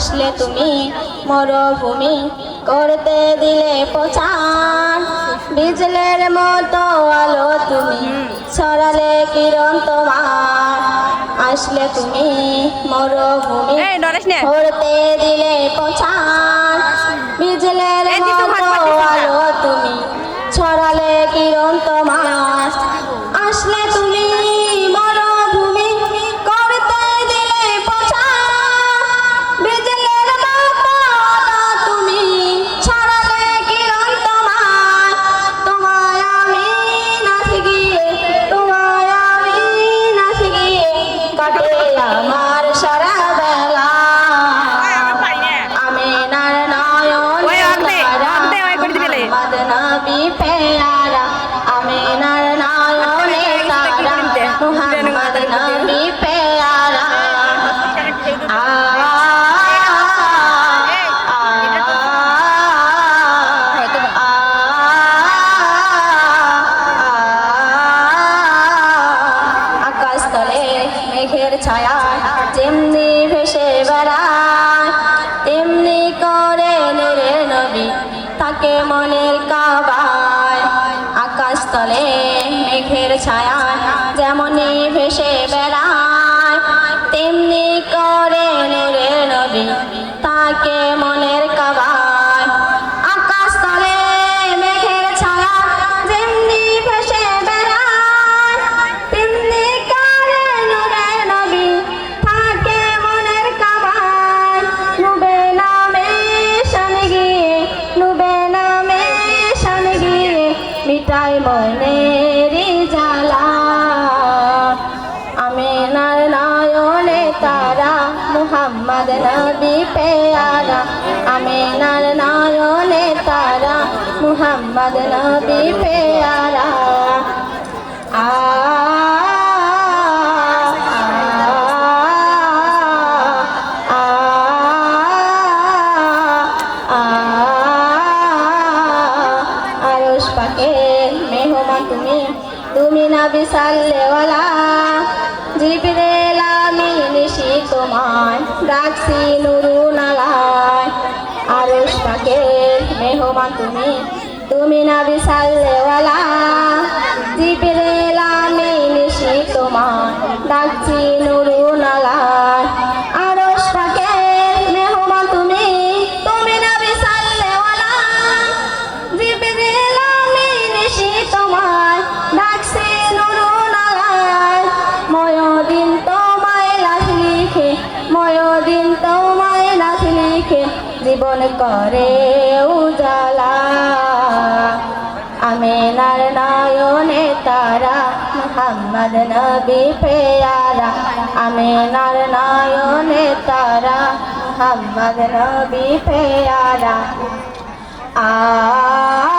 আসলে তুমি মরুভূমি করতে দিলে পচান বিজলের মতো আলো তুমি ছড়ালে কিরণ তোমার। আসলে তুমি মরুভূমি করতে দিলে পছান। তাকে মনের কাবায়। আকাশ তলে মেঘের ছায়া মিটাই মনের জ্বালা। আমিনার নয়নে তারা, মুহাম্মদ নবী পেয়ারা। আমিনার নয়নে তারা, মুহাম্মদ নবী পেয়ারা। তুমি না বিশাল্লেওয়ালা জিবরেল আমি নিশি তোমায় ডাকছি নুরু নালায়। আরশ পাকে মেহমান তুমি তুমি না বিশাল্লেওয়ালা জিবরেল আমি নিশি তোমায় ডাকছি জীবন করে উজালা। আমিনার নয়নে তারা মোহাম্মদ নবী পেয়ারা। আমিনার নয়নে তারা মোহাম্মদ নবী পেয়ারা। আ